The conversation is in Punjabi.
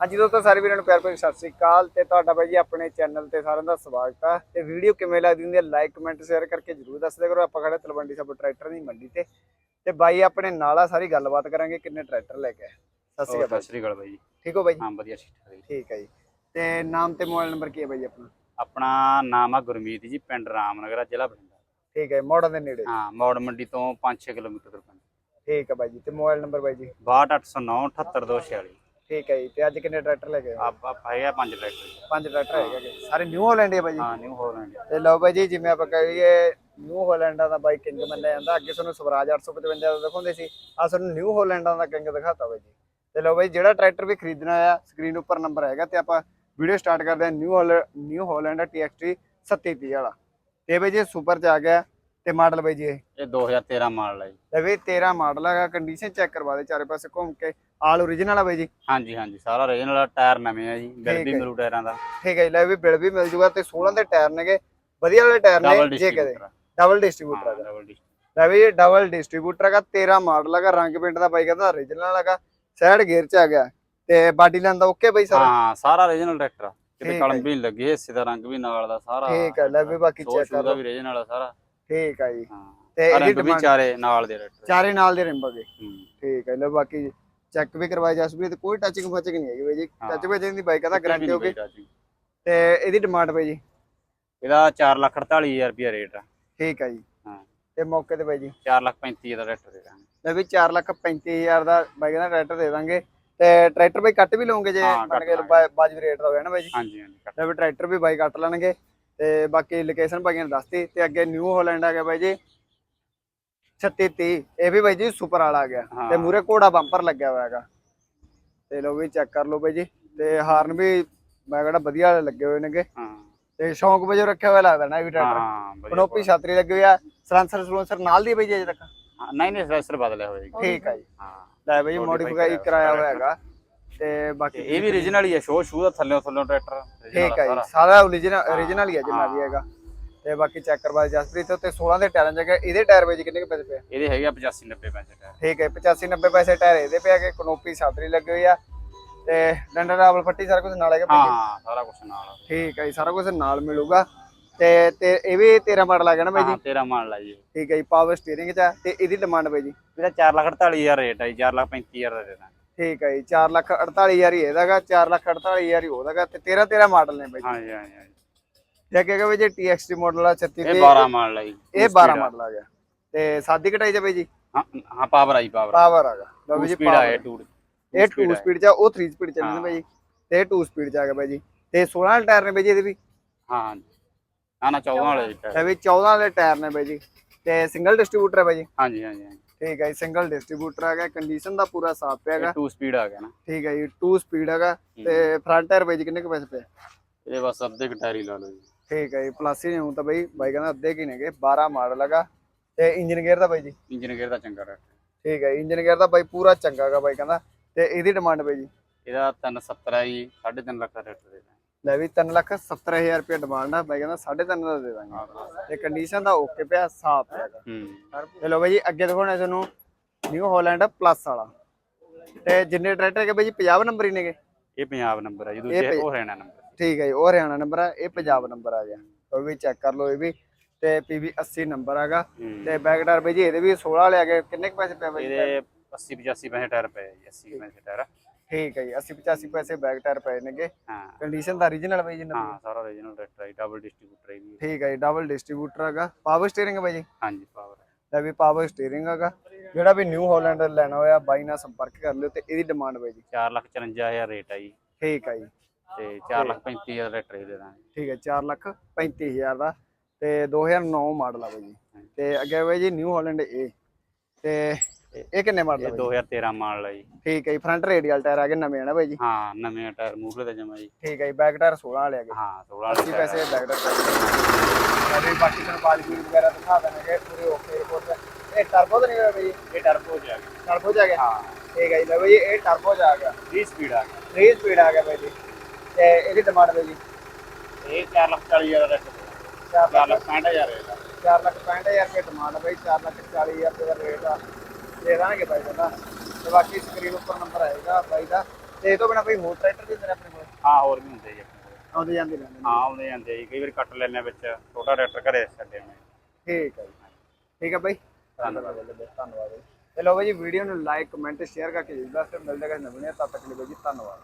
ਹਾਂਜੀ ਦੋਸਤੋ ਸਾਰੇ ਵੀਰਾਂ ਨੂੰ ਪਿਆਰ ਭਰੀ ਸਤਿ ਸ੍ਰੀ ਅਕਾਲ ਤੇ ਤੁਹਾਡਾ ਬਾਈ ਜੀ ਆਪਣੇ ਚੈਨਲ ਤੇ ਸਾਰਿਆਂ ਦਾ ਸਵਾਗਤ ਹੈ ਤੇ ਵੀਡੀਓ ਕਿਵੇਂ ਲੱਗਦੀ ਹੁੰਦੀ ਹੈ ਲਾਈਕ ਕਮੈਂਟ ਸ਼ੇਅਰ ਕਰਕੇ ਜਰੂਰ ਦੱਸਦੇ ਕਰੋ। ਆਪਾਂ ਖੜੇ ਤਲਵੰਡੀ ਸਾਬੋ ਟਰੈਕਟਰ ਦੀ ਮੰਡੀ ਤੇ। ਤੇ ਬਾਈ ਆਪਣੇ ਨਾਲ ਆ ਸਾਰੀ ਗੱਲਬਾਤ ਕਰਾਂਗੇ ਕਿੰਨੇ ਟਰੈਕਟਰ ਲੈ ਕੇ ਆਏ। ਸਤਿ ਸ੍ਰੀ ਅਕਾਲ ਸਤਿ ਸ੍ਰੀ ਅਕਾਲ ਬਾਈ ਜੀ। ਠੀਕ ਹੋ ਬਾਈ? ਹਾਂ ਵਧੀਆ ਠੀਕ ਠਾਕ ਜੀ। ਠੀਕ ਹੈ ਜੀ। ਤੇ ਨਾਮ ਤੇ ਮੋਬਾਈਲ ਨੰਬਰ ਕੀ ਹੈ ਬਾਈ ਆਪਣਾ? ਆਪਣਾ ਨਾਮ ਆ ਗੁਰਮੀਤ ਜੀ ਪਿੰਡ ਰਾਮਨਗਰ ਜ਼ਿਲ੍ਹਾ ਬਠਿੰਡਾ। ਠੀਕ ਹੈ ਮੋੜਨ ਦੇ ਨੇੜੇ। ਹਾਂ ਮੌੜ ਮੰਡੀ ਤੋਂ 5-6 ਕਿਲੋਮੀਟਰ ਦੂਰ ਪੈਂਦਾ। ਠੀਕ ਹੈ ਬਾਈ ਜੀ ਤੇ ਮੋਬਾਈਲ ਨੰਬਰ ਬਾਈ ਜੀ? 62809 78246 ਠੀਕ ਹੈ ਜੀ ਤੇ ਅੱਜ ਕਿੰਨੇ ਟਰੈਕਟਰ ਲੈ ਕੇ ਆਏ? ਆਪ ਆਪ ਹੈਗਾ ਪੰਜ ਟਰੈਕਟਰ। ਪੰਜ ਟਰੈਕਟਰ ਹੈਗੇ ਗੇ। ਸਾਰੇ ਨਿਊ ਹਾਲੈਂਡ ਹੈ ਬਾਈ ਜੀ ਹਾਂ ਨਿਊ ਹੋਲੈਂਡ ਤੇ ਲਓ ਬਾਈ ਜੀ ਜਿਵੇਂ ਆਪਾਂ ਕਹੀਏ ਨਿਊ ਹਾਲੈਂਡਾਂ ਦਾ ਬਾਈ ਕਿੰਗ ਮੰਨਿਆ ਜਾਂਦਾ। ਅੱਗੇ ਤੁਹਾਨੂੰ ਸਵਰਾਜ 855 ਦਾ ਦਿਖਾਉਂਦੇ ਸੀ। ਆ ਤੁਹਾਨੂੰ ਨਿਊ ਹਾਲੈਂਡਾਂ ਦਾ ਕਿੰਗ ਦਿਖਾਤਾ ਬਾਈ ਜੀ ਤੇ ਲਓ ਬਾਈ ਜਿਹੜਾ ਟਰੈਕਟਰ ਵੀ ਖਰੀਦਣਾ ਆ ਸਕਰੀਨ ਉੱਪਰ ਨੰਬਰ ਹੈਗਾ ਤੇ ਆਪਾਂ ਵੀਡੀਓ ਸਟਾਰਟ ਕਰਦੇ ਹਾਂ। ਨਿਊ ਹਾਲ ਨਿਊ ਹਾਲੈਂਡ TXT 3730 ਵਾਲਾ। ਤੇ ਬਾਈ ਜੀ ਸੁਪਰ ਚ ਆ ਗਿਆ। ਤੇ ਮਾਡਲ ਬਾਈ ਜੀ ਇਹ ਇਹ 2013 ਮਾਡਲ ਹੈ ਜੀ। ਲੈ ਵੀ 13 ਮਾਡਲ ਹੈਗਾ ਕੰਡੀਸ਼ਨ ਚੈੱਕ ਕਰਵਾ ਦੇ ਚਾਰੇ ਪਾਸੇ ਘੁੰਮ ਕੇ। ਆਲ ਓਰੀਜਨਲ ਆ ਬਾਈ ਜੀ। ਹਾਂਜੀ ਹਾਂਜੀ ਸਾਰਾ ਰੀਜਨਲ ਟਾਇਰ ਨਵੇਂ ਆ ਜੀ ਬਿਲ ਵੀ। ਮਿਲੂ ਟਾਇਰਾਂ ਦਾ। ਠੀਕ ਹੈ ਜੀ ਲੈ ਵੀ ਬਿਲ ਵੀ ਮਿਲ ਜੂਗਾ ਤੇ 16 ਦੇ ਟਾਇਰ ਨੇਗੇ ਵਧੀਆ ਵਾਲੇ ਟਾਇਰ ਨੇ ਜੇ distributor double distributor double distributor ਲੈ ਵੀ ਇਹ ਡਬਲ ਡਿਸਟ੍ਰੀਬਿਊਟਰ ਹੈਗਾ 13 ਮਾਡਲ ਹੈਗਾ ਰੰਗ ਪਿੰਡ ਦਾ ਬਾਈ ਕਹਿੰਦਾ origignal ਹੈਗਾ ਸਾਈਡ ਗੇਅਰ ਚ ਆ ਗਿਆ ਤੇ ਬਾਡੀ ਲਾਈਨ ਦਾ ਓਕੇ ਬਾਈ ਸਾਰਾ? ਹਾਂ ਸਾਰਾ ਰੀਜਨਲ ਟਰੈਕਟਰ ਠੀਕ ਕਿਤੇ ਕਲਮ ਵੀ ਲੱਗੀ ਹਿੱਸੇ ਦਾ ਰੰਗ ਵੀ ਨਾਲ ਦਾ ਸਾਰਾ। ਠੀਕ ਹੈ ਲੈ ਵੀ ਬਾਕੀ ਚੈੱਕ ਕਰ। ਵੀ ਰੀਜਨਲ ਆ ਸਾਰਾ। ਠੀਕ ਹੈ ਜੀ। ਤੇ ਰੰਗ ਵੀ ਚਾਰੇ ਨਾਲ ਦੇ ਟਰੈਕਟਰ ਚਾਰੇ ਨਾਲ ਦੇ ਰਿੰਬ ਹੈਗੇ ਹੂੰ। ਠੀਕ ਹੈ ਲੈ ਬਾਕੀ ਚੈੱਕ ਵੀ ਕਰਵਾਇਆ ਜਸਪ੍ਰੀਤ ਕੋਈ ਟੱਚਿੰਗ ਫੱਚਿੰਗ ਨਹੀਂ ਹੈਗੀ ਬਾਈ ਜੀ। ਹਾਂ। ਟੱਚ ਵਿੱਚ ਦੀ ਬਾਈਕ ਦਾ ਗਾਰੰਟੀ ਹੋਗੀ ਹੋਗੀ ਤੇ ਇਹਦੀ ਡਿਮਾਂਡ ਬਾਈ ਜੀ। ਇਹਦਾ 448000 ਰੁਪਿਆ ਰੇਟ ਆ। ਠੀਕ ਹੈ ਜੀ। ਹਾਂ। ਤੇ ਮੌਕੇ ਤੇ ਬਾਈ ਜੀ। 435000 ਦਾ ਟਰੈਕਟਰ ਦੇ ਦਾਂਗੇ। ਲੈ ਵੀ 4 ਲੱਖ 35000 ਦਾ ਬਾਈ ਕਹਿੰਦਾ ਟਰੈਕਟਰ ਦੇ ਦਾਂਗੇ। ਤੇ ਟਰੈਕਟਰ ਬਾਈ ਕੱਟ ਵੀ ਲਓਗੇ ਜੇ ਹਾਂ, ਮੰਨ ਕੇ। ਬਾਜੂ ਰੇਟ ਦਾ ਹੋਇਆ ਨਾ ਬਾਈ ਜੀ। ਹਾਂਜੀ ਹਾਂਜੀ ਲੈ ਵੀ ਟਰੈਕਟਰ ਵੀ ਬਾਈ ਕੱਟ ਲੈਣਗੇ ਤੇ ਬਾਕੀ ਲੋਕੇਸ਼ਨ ਭਾਈਆਂ ਨੇ ਦੱਸਤੀ। ਤੇ ਅੱਗੇ ਨਿਊ ਹਾਲੈਂਡ ਆ ਗਿਆ ਬਾਈ ਜੀ। 3630 ਇਹ ਵੀ ਬਾਈ ਜੀ ਸੁਪਰ ਵਾਲਾ ਆ ਗਿਆ। ਤੇ ਮੂਰੇ ਘੋੜਾ ਬੰਪਰ ਲੱਗਿਆ ਹੋਇਆ ਹੈਗਾ। ਤੇ ਲੋ ਵੀ ਚੈੱਕ ਕਰ ਲਓ ਬਾਈ ਜੀ। ਤੇ ਹਾਰਨ ਵੀ ਮੈਂ ਕਹਿੰਦਾ ਵਧੀਆ ਲੱਗੇ ਹੋਏ ਨੇਗੇ। ਤੇ ਸ਼ੌਂਕ ਵਜੋਂ ਰੱਖਿਆ ਹੋਇਆ ਲੱਗਦਾ ਨਾ ਇਹ ਵੀ ਟਰੈਕਟਰ ਕਨੋਪੀ ਛਾਤਰੀ ਲੱਗੀ ਹੋਈ ਆ ਸਲੈਂਸਰ ਸਲੂੰਸਰ ਨਾਲ ਦੀ ਬਾਈ ਜੀ ਅਜੇ ਤੱਕ? ਨਹੀਂ ਨਹੀਂ ਰੈਸਰ ਬਦਲਿਆ ਹੋਇਆ ਜੀ। ਠੀਕ ਆ ਜੀ। ਹਾਂ। ਲੈ ਬਾਈ ਮੋਡੀਫਾਈ ਕਰਾਇਆ ਹੋਇਆ ਹੈਗਾ। ਤੇ ਬਾਕੀ ਇਹ ਵੀ origignal ਹੀ ਹੈ ਸ਼ੋ ਸ਼ੂ ਦਾ ਥੱਲੇ ਥੱਲੇ ਟਰੈਕਟਰ ਠੀਕ ਸਾਰਾ। ਜੀ। ਸਾਰਾ। origignal origignal ਹੀ ਹੈ ਜਿੰਨਾ ਵੀ। ਹੈਗਾ। ਤੇ ਬਾਕੀ ਚੈੱਕ ਕਰਵਾ ਜਸਪ੍ਰੀਤ ਉੱਤੇ 16 ਦੇ ਟਾਇਰਾਂ ਜਗ੍ਹਾ ਇਹਦੇ ਟਾਇਰ ਵਿੱਚ ਕਿੰਨੇ ਕੁ ਪੈਸੇ ਪਏ? ਇਹਦੇ ਹੈਗੇ 85 90 ਪੈਸੇ ਟਾਇਰ। ਠੀਕ ਹੈ 85 90 ਪੈਸੇ ਟਾਇਰ ਇਹਦੇ ਪਿਆ ਕਿ ਕਨੋਪੀ ਸਾਦਰੀ ਲੱਗੀ ਹੋਈ ਆ ਤੇ ਡੰਡਾ ਡਬਲ ਫੱਟੀ ਸਾਰਾ ਕੁਝ ਨਾਲ ਹੈਗਾ ਹਾਂ ਹਾਂ ਸਾਰਾ ਕੁਝ ਨਾਲ ਠੀਕ ਹੈ ਜੀ ਸਾਰਾ ਕੁਝ ਨਾਲ ਮਿਲੂਗਾ। ਤੇ ਤੇ ਇਹ ਵੀ 13 ਮਾਡਲ ਆ ਗਿਆ ਨਾ ਬਾਈ ਜੀ? ਹਾਂ 13 ਮਾਡਲ ਆ ਜੀ। ਠੀਕ ਹੈ ਜੀ ਪਾਵਰ ਸਟੀਅਰਿੰਗ ਚ ਤੇ ਇਹਦੀ ਡਿਮਾਂਡ ਬਾਈ ਜੀ? ਇਹਦਾ 448000 ਰੇਟ ਹੈ ਜੀ 435000 ਦਾ ਦੇ ਦਾਂਗੇ। ਠੀਕ ਹੈ ਜੀ 4 ਲੱਖ 48000 ਹੀ ਇਹਦਾਗਾ 4 ਲੱਖ 48000 ਹੀ ਉਹਦਾਗਾ ਤੇ 13 13 ਮਾਡਲ ਨੇ ਬਾਈ ਜੀ। ਹਾਂਜੀ ਹਾਂਜੀ ਹਾਂਜੀ। ਜੇ ਕਿ ਬਾਈ ਜੀ TXT ਮਾਡਲ ਆ 36 ਇਹ ਤੇ 12 ਮਾਡਲ ਹੈ ਜੀ ਇਹ 12 ਮਾਡਲ ਆ ਗਿਆ। ਤੇ ਸਾਦੀ ਕਟਾਈ ਚ ਬਾਈ ਜੀ? ਹਾਂ ਹਾਂ ਪਾਵਰ ਆਈ ਪਾਵਰ ਪਾਵਰ ਆ। ਗਿਆ ਲਓ ਜੀ ਸਪੀਡ power ਹੈ 2 ਇਹ 2 ਸਪੀਡ ਚ ਆ, ਉਹ 3 ਸਪੀਡ ਚੱਲਦੇ। ਬਾਈ ਜੀ। ਤੇ ਇਹ 2 ਸਪੀਡ ਚ ਆ ਗਿਆ ਬਾਈ ਜੀ। ਤੇ 16 ਵਾਲੇ ਟਾਇਰ ਨੇ ਬਾਈ ਜੀ ਇਹਦੇ ਵੀ? ਹਾਂ ਹਾਂ ਨਾ 14 ਵਾਲੇ ਇਹ ਵੀ 14 ਵਾਲੇ ਟਾਇਰ ਨੇ ਬਾਈ ਜੀ। ਤੇ ਸਿੰਗਲ ਡਿਸਟ੍ਰੀਬਿਊਟਰ ਹੈ ਬਾਈ ਜੀ? ਹਾਂਜੀ ਹਾਂਜੀ ਠੀਕ ਹੈ ਜੀ। ਸਿੰਗਲ ਡਿਸਟ੍ਰੀਬਿਊਟਰ ਹੈਗਾ ਕੰਡੀਸ਼ਨ ਦਾ ਪੂਰਾ ਸਾਫ਼ ਪਿਆ ਹੈਗਾ। 2 ਸਪੀਡ ਆ ਗਿਆ ਨਾ। ਠੀਕ ਹੈ ਜੀ 2 ਸਪੀਡ ਹੈਗਾ ਤੇ ਫਰੰਟ ਟਾਇਰ ਬਾਈ ਜੀ ਕਿੰਨੇ ਕੁ ਪੈਸੇ ਪਏ ਇਹਦੇ ਬਸ ਅੱਧੇ ਕਟਾਰੀ ਲਾ ਲਓ ਜੀ। ਠੀਕ ਹੈ ਜੀ ਪਲੱਸ ਹੀ ਨਹੀਂ ਹੁਣ ਤਾਂ ਬਾਈ ਬਾਈ ਕਹਿੰਦਾ ਅੱਧੇ ਕੀ ਨੇਗੇ 12 ਮਾਡਲ ਹੈਗਾ ਤੇ ਇੰਜਨ ਗੇਅਰ ਦਾ ਬਾਈ ਜੀ? ਇੰਜਨ ਗੇਅਰ ਦਾ ਚੰਗਾ ਰੇਟ ਠੀਕ ਹੈ ਇੰਜਨ ਗੇਅਰ ਦਾ ਬਾਈ ਪੂਰਾ ਚੰਗਾ ਹੈਗਾ ਬਾਈ ਕਹਿੰਦਾ। ਤੇ ਇਹਦੀ ਡਿਮਾਂਡ ਬਾਈ ਜੀ? ਇਹਦਾ 370 ਹੈ ਜੀ 3.5 ਲੱਖ ਦਾ ਰੇਟ ਦੇ ਦਾਂਗੇ। ਲੈ ਵੀ 3 ਲੱਖ 70000 ਰੁਪਏ ਡਿਮਾਂਡ ਆ ਬਾਈ ਕਹਿੰਦਾ 3.5 ਦਾ ਦੇ ਦਾਂਗੇ। ਤੇ ਕੰਡੀਸ਼ਨ ਦਾ ਓਕੇ ਪਿਆ ਸਾਫ਼ ਹੈਗਾ ਹੂੰ। ਚਲੋ ਬਾਈ ਜੀ ਅੱਗੇ ਦਿਖਾਉਣਾ ਤੁਹਾਨੂੰ ਨਿਊ ਹਾਲੈਂਡ ਪਲੱਸ ਵਾਲਾ। ਤੇ ਜਿੰਨੇ ਟਰੈਕਟਰ ਹੈਗੇ ਬਾਈ ਜੀ 50 ਨੰਬਰ ਹੀ ਨੇਗੇ। ਇਹ ਪੰਜਾਬ ਨੰਬਰ ਹੈ ਜੀ ਦੂਜੇ ਉਹ ਹਰਿਆਣਾ ਨੰਬਰ। ਠੀਕ ਹੈ ਜੀ ਉਹ ਹਰਿਆਣਾ ਨੰਬਰ ਆ ਇਹ ਪੰਜਾਬ ਨੰਬਰ ਆ ਗਿਆ। ਉਹ ਵੀ ਚੈੱਕ ਕਰ ਲਓ ਇਹ ਵੀ ਤੇ ਪੀਵੀ 80 ਨੰਬਰ ਹੈਗਾ। ਤੇ ਬੈਕ ਟਾਇਰ ਬਾਈ ਜੀ ਇਹਦੇ ਵੀ 16 ਵਾਲੇ ਆ ਗਏ ਕਿੰਨੇ ਕੁ ਪੈਸੇ ਪਏ ਬਾਈ? ਇਹਦੇ 80 85 ਪੈਸੇ ਟਾਇਰ ਪਏ ਜੀ 80 ਪੈਸੇ ਟਾਇਰ ਠੀਕ ਹੈ ਜੀ 80 85 ਪੈਸੇ ਬੈਕ ਟਾਇਰ ਪਏ ਨੇਗੇ। ਹਾਂ। ਕੰਡੀਸ਼ਨ ਦਾ origignal ਬਾਈ ਜੀ? ਹਾਂ ਸਾਰਾ origignal ਟਰੈਕਟਰ ਹੈ ਡਬਲ ਡਿਸਟ੍ਰੀਬਿਊਟਰ ਹੈ ਜੀ। ਠੀਕ ਹੈ ਜੀ ਡਬਲ ਡਿਸਟ੍ਰੀਬਿਊਟਰ ਹੈਗਾ ਪਾਵਰ ਸਟੀਅਰਿੰਗ ਬਾਈ ਜੀ? ਹਾਂਜੀ ਪਾਵਰ ਲੈ ਵੀ ਪਾਵਰ ਸਟੀਅਰਿੰਗ ਹੈਗਾ ਜਿਹੜਾ ਵੀ ਨਿਊ ਹਾਲੈਂਡ ਲੈਣਾ ਹੋਇਆ ਬਾਈ ਨਾਲ ਸੰਪਰਕ ਕਰ ਲਿਓ ਤੇ ਇਹਦੀ ਡਿਮਾਂਡ ਬਾਈ ਜੀ। 454000 ਰੇਟ ਹੈ ਜੀ। ਠੀਕ ਹੈ ਜੀ। ਤੇ 435000 ਦਾ ਟਰੈਕਟਰ ਦੇ ਦਾਂਗੇ। ਠੀਕ ਹੈ 4 ਲੱਖ 35000 ਦਾ। ਤੇ 2009 ਮਾਡਲ ਆ ਬਾਈ ਜੀ। ਤੇ ਅੱਗੇ ਬਾਈ ਜੀ ਨਿਊ ਹਾਲੈਂਡ ਇਹ ਤੇ ਇਹ ਕਿੰਨੇ ਮਾਡਲ ਆ ਇਹ ਬਾਈ? 2013 ਮਾਡਲ ਹੈ ਜੀ। ਠੀਕ ਹੈ ਜੀ ਫਰੰਟ ਰੇਡੀਅਲ ਟਾਇਰ ਆ ਗਏ ਨਵੇਂ ਆ ਨਾ ਬਾਈ ਜੀ? ਹਾਂ ਨਵੇਂ ਟਾਇਰ ਮੂਹਰੇ ਤੇ ਜਮਾ ਜੀ। ਠੀਕ ਹੈ ਜੀ ਬੈਕ ਟਾਇਰ 16 ਵਾਲੇ ਆ ਗਏ। ਹਾਂ 16 80 ਪੈਸੇ ਬੈਕ ਟਾਇਰ ਤੇ। ਬਾਕੀ ਤੁਹਾਨੂੰ ਵੀਲ ਵਗੈਰਾ ਦਿਖਾ ਦੇਣਗੇ ਪੂਰੇ ਓਕੇ ਰਿਪੋਰਟ ਇਹ ਟਰਬੋ ਤਾਂ ਨਹੀਂ ਹੋਇਆ ਬਾਈ? ਇਹ ਟਰਬੋ ਜਾ ਗਿਆ। ਟਰਬੋ ਜਾ ਗਿਆ? ਹਾਂ। ਠੀਕ ਹੈ ਜੀ ਲੈ ਬਾਈ ਇਹ ਟਰਬੋ ਜਾ ਗਿਆ। 30 ਸਪੀਡ ਆ ਗਿਆ। 3 ਸਪੀਡ ਆ ਗਿਆ ਬਾਈ ਜੀ। ਤੇ ਇਹਦੀ ਡਿਮਾਂਡ ਬਾਈ ਜੀ ਇਹ 440000 ਦਾ ਟਰੈਕਟਰ 4 ਲੱਖ 465000 ਰੇਟ ਆ 4 ਲੱਖ 65000 ਰੁਪਏ ਡਿਮਾਂਡ ਬਾਈ 4 ਲੱਖ 40000 ਰੁਪਏ ਦਾ ਰੇਟ ਆ। ਦੇ ਦਾਂਗੇ ਬਾਈ ਕਹਿੰਦਾ ਤੇ ਬਾਕੀ ਸਕਰੀਨ ਉੱਪਰ ਨੰਬਰ ਆਏਗਾ ਬਾਈ ਦਾ। ਤੇ ਇਹ ਤੋਂ ਬਿਨਾ ਕੋਈ ਹੋਰ ਟਰੈਕਟਰ ਵੀ ਹੁੰਦੇ ਨੇ ਆਪਣੇ ਕੋਲ? ਹਾਂ ਹੋਰ ਵੀ ਹੁੰਦੇ ਜੀ ਆਪਣੇ ਕੋਲ। ਆਉਂਦੇ ਜਾਂਦੇ ਰਹਿੰਦੇ ਨੇ। ਹਾਂ ਆਉਂਦੇ ਜਾਂਦੇ ਜੀ। ਕਈ ਵਾਰ ਕੱਟ ਲੈਣੇ ਵਿੱਚ ਛੋਟਾ ਟਰੈਕਟਰ ਘਰੇ ਛੱਡੇ ਹੋਣੇ ਠੀਕ ਹੈ ਜੀ। ਠੀਕ ਹੈ ਬਾਈ। ਧੰਨਵਾਦ। ਤੇ ਬਾਈ ਜੀ ਵੀਡੀਓ ਨੂੰ ਲਾਈਕ ਕਮੈਂਟ ਸ਼ੇਅਰ ਕਰਕੇ ਜੀ ਬਸ ਮਿਲਦੇ ਹਾਂ ਨਵੀਂ ਤਦ ਤੱਕ ਲਈ ਬਾਈ ਜੀ ਧੰਨਵਾਦ।